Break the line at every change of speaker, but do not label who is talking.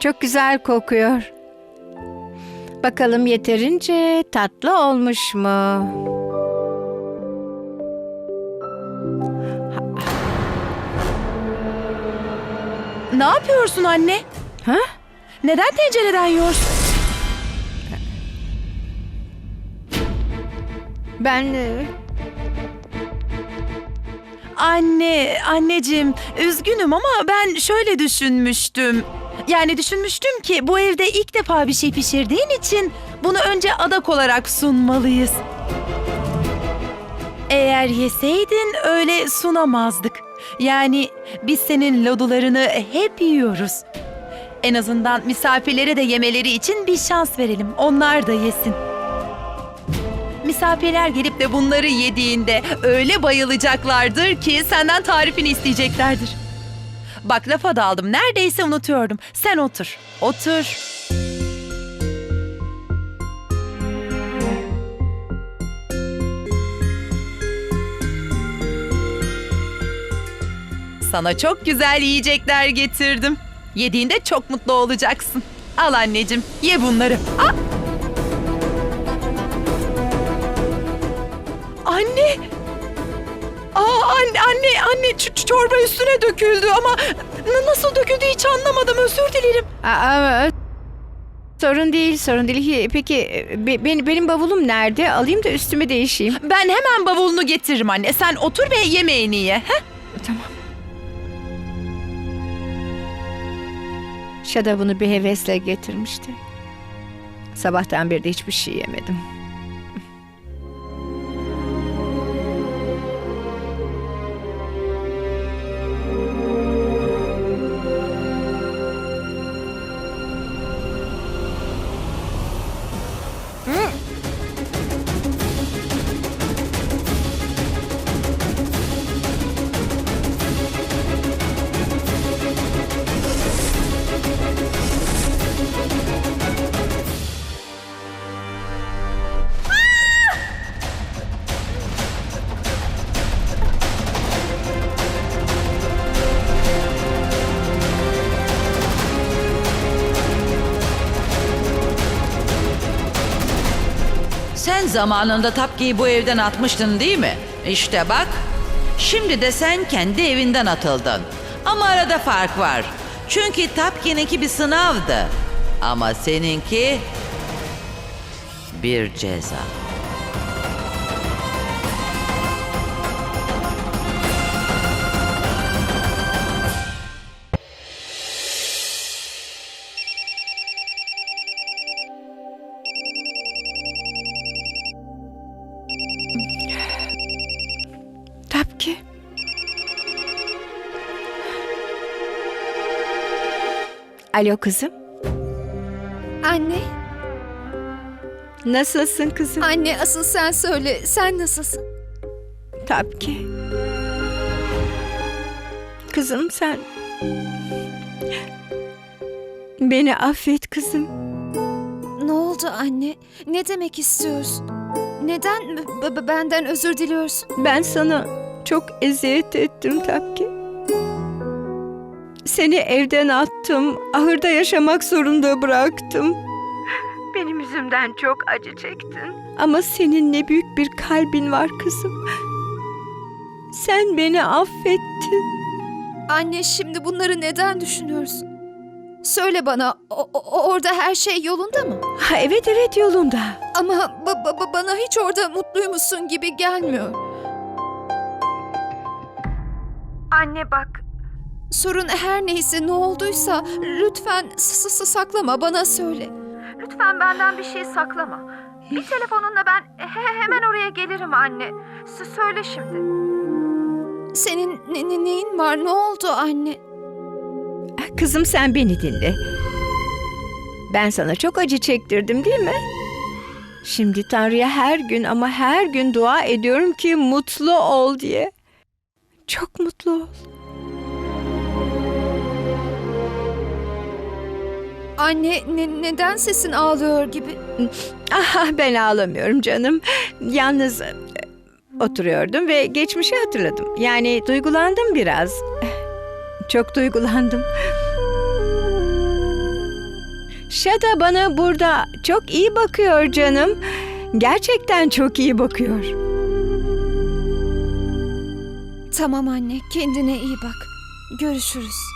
Çok güzel kokuyor. Bakalım yeterince tatlı olmuş mu?
Ne yapıyorsun anne?
Ha?
Neden tencereden yiyorsun?
Ben e,
Anne, anneciğim, üzgünüm ama ben şöyle düşünmüştüm. Yani düşünmüştüm ki bu evde ilk defa bir şey pişirdiğin için bunu önce adak olarak sunmalıyız. Eğer yeseydin öyle sunamazdık. Yani biz senin lodularını hep yiyoruz. En azından misafirlere de yemeleri için bir şans verelim. Onlar da yesin. Misafirler gelip de bunları yediğinde öyle bayılacaklardır ki senden tarifini isteyeceklerdir. Bak lafa daldım. Neredeyse unutuyordum. Sen otur. Otur. Sana çok güzel yiyecekler getirdim. Yediğinde çok mutlu olacaksın. Al anneciğim, ye bunları. Aa! Anne! Aa anne anne anne çorba üstüne döküldü ama nasıl döküldü hiç anlamadım özür dilerim.
Aa, sorun değil, sorun değil. Peki be- benim, benim bavulum nerede? Alayım da üstümü değişeyim.
Ben hemen bavulunu getiririm anne. Sen otur ve yemeğini ye. Heh?
Tamam. Şada bunu bir hevesle getirmişti. Sabahtan beri de hiçbir şey yemedim.
Sen zamanında Tapki'yi bu evden atmıştın değil mi? İşte bak. Şimdi de sen kendi evinden atıldın. Ama arada fark var. Çünkü Tapki'ninki bir sınavdı. Ama seninki bir ceza.
Alo kızım.
Anne,
Nasılsın kızım?
anne asıl sen söyle. Sen nasılsın?
Tapki. Kızım sen... Beni affet kızım.
Ne oldu anne? Ne demek istiyorsun? Neden b- b- benden özür diliyorsun?
Ben sana çok eziyet ettim Tapki. Seni evden attım, ahırda yaşamak zorunda bıraktım. Benim yüzümden çok acı çektin. Ama senin ne büyük bir kalbin var kızım. Sen beni affettin.
Anne şimdi bunları neden düşünüyorsun? Söyle bana, o- o- orada her şey yolunda mı?
Ha, evet evet yolunda.
Ama ba- ba- ba- bana hiç orada mutluymuşsun gibi gelmiyor. Anne bak. Sorun her neyse ne olduysa lütfen saklama bana söyle.
Lütfen benden bir şey saklama. Bir telefonunla ben he- hemen oraya gelirim anne. S- söyle şimdi.
Senin ne- ne- neyin var? Ne oldu anne?
Kızım sen beni dinle. Ben sana çok acı çektirdim değil mi? Şimdi Tanrı'ya her gün ama her gün dua ediyorum ki mutlu ol diye. Çok mutlu ol.
Anne ne- neden sesin ağlıyor gibi?
Aha ben ağlamıyorum canım. Yalnız e, oturuyordum ve geçmişi hatırladım. Yani duygulandım biraz. Çok duygulandım. Şada bana burada çok iyi bakıyor canım. Gerçekten çok iyi bakıyor.
Tamam anne kendine iyi bak. Görüşürüz.